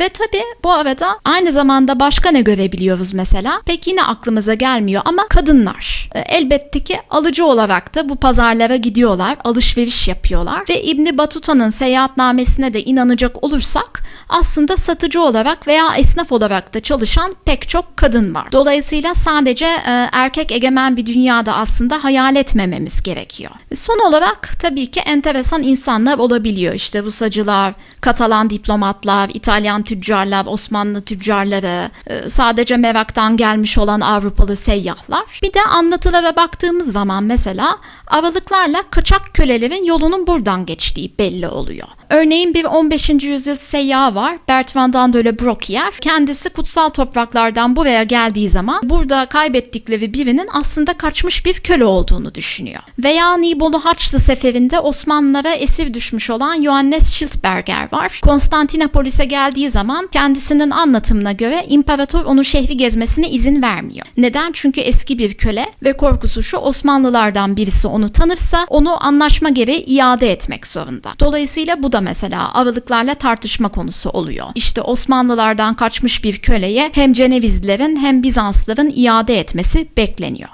Ve tabii bu arada aynı zamanda başka ne görebiliyoruz mesela? Pek yine aklımıza gelmiyor ama kadınlar. E, Elbette ki alıcı olarak da bu pazarlara gidiyorlar, alışveriş yapıyorlar ve İbni Batuta'nın seyahatnamesine de inanacak olursak aslında satıcı olarak veya esnaf olarak da çalışan pek çok kadın var. Dolayısıyla sadece e, erkek egemen bir dünyada aslında hayal etmememiz gerekiyor. Son olarak tabii ki enteresan insanlar olabiliyor. İşte Rusacılar, Katalan diplomatlar, İtalyan tüccarlar, Osmanlı tüccarları, e, sadece meraktan gelmiş olan Avrupalı seyyahlar. Bir de anlatılara baktığımız zaman mesela aralıklarla kaçak kölelerin yolunun buradan geçtiği belli oluyor. Örneğin bir 15. yüzyıl seyyahı var Bertrand de Brocquier. Kendisi kutsal topraklardan buraya geldiği zaman burada kaybettikleri birinin aslında kaçmış bir köle olduğunu düşünüyor. Veya Nibolu Haçlı seferinde Osmanlılara esir düşmüş olan Johannes Schildberger var. Konstantinopolis'e geldiği zaman kendisinin anlatımına göre imparator onu şehri gezmesine izin vermiyor. Neden? Çünkü eski bir köle ve korkusu şu Osmanlılardan birisi onu tanırsa onu anlaşma gereği iade etmek zorunda. Dolayısıyla bu da mesela aralıklarla tartışma konusu oluyor. İşte Osmanlılardan kaçmış bir köleye hem Cenevizlilerin hem Bizanslıların iade etmesi bekleniyor.